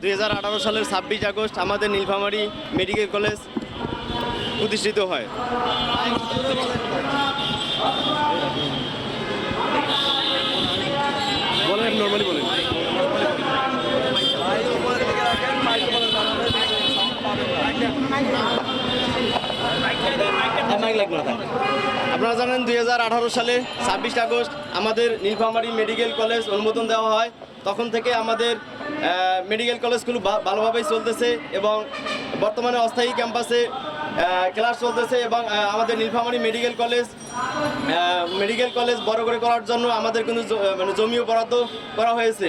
দুই হাজার আঠারো সালের ছাব্বিশ আগস্ট আমাদের নীলফামারী মেডিকেল কলেজ প্রতিষ্ঠিত হয়। আপনারা জানেন দু হাজার আঠারো সালে ছাব্বিশ আগস্ট আমাদের নীলফামারী মেডিকেল কলেজ অনুমোদন দেওয়া হয়। তখন থেকে আমাদের মেডিকেল কলেজগুলো ভালোভাবেই চলতেছে এবং বর্তমানে অস্থায়ী ক্যাম্পাসে ক্লাস চলতেছে এবং আমাদের Nilphamari medical college medical college বড় করে করার জন্য আমাদের কিন্তু মানে জমিও বরাদ্দ করা হয়েছে।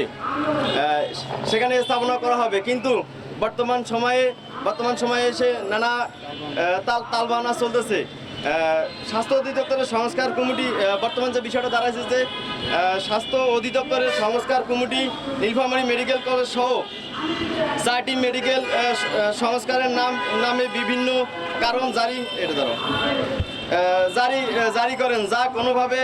সেখানে স্থাপনা করা হবে। কিন্তু বর্তমান সময়ে বর্তমান সময়ে এসে নানা তাল তালবাহানা চলতেছে। স্বাস্থ্য অধিদপ্তরের সংস্কার কমিটি বর্তমান যে বিষয়টা দাঁড়াইছে যে স্বাস্থ্য অধিদপ্তরের সংস্কার কমিটি, নীলফামারী মেডিকেল কলেজ সহ চারটি মেডিকেল সংস্কারের নাম, নামে বিভিন্ন কারণ জারি, এটা ধরো। জারি জারি করেন, যা কোনোভাবে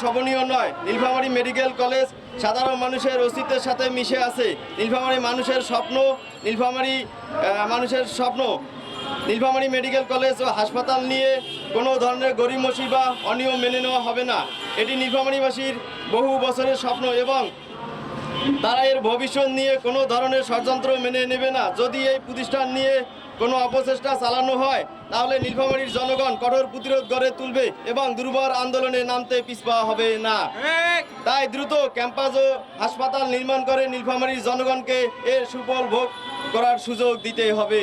শোভনীয় নয়। নীলফামারী মেডিকেল কলেজ সাধারণ মানুষের অস্তিত্বের সাথে মিশে আছে। নীলফামারী মানুষের স্বপ্ন, নীলফামারী মানুষের স্বপ্ন নীলফামারী মেডিকেল কলেজ ও হাসপাতাল নিয়ে কোনো ধরনের গরিমসি বা অনিয়ম মেনে নেওয়া হবে না। এটি নীলফামারীবাসীর বহু বছরের স্বপ্ন এবং তারা এর ভবিষ্যৎ নিয়ে কোনো ধরনের ষড়যন্ত্র মেনে নেবে না। যদি এই প্রতিষ্ঠান নিয়ে কোনো অপচেষ্টা চালানো হয় তাহলে নীলফামারীর জনগণ কঠোর প্রতিরোধ গড়ে তুলবে এবং দুর্বল আন্দোলনে নামতে পিছপা হবে না। তাই দ্রুত ক্যাম্পাস ও হাসপাতাল নির্মাণ করে নীলফামারীর জনগণকে এর সুফল ভোগ করার সুযোগ দিতে হবে।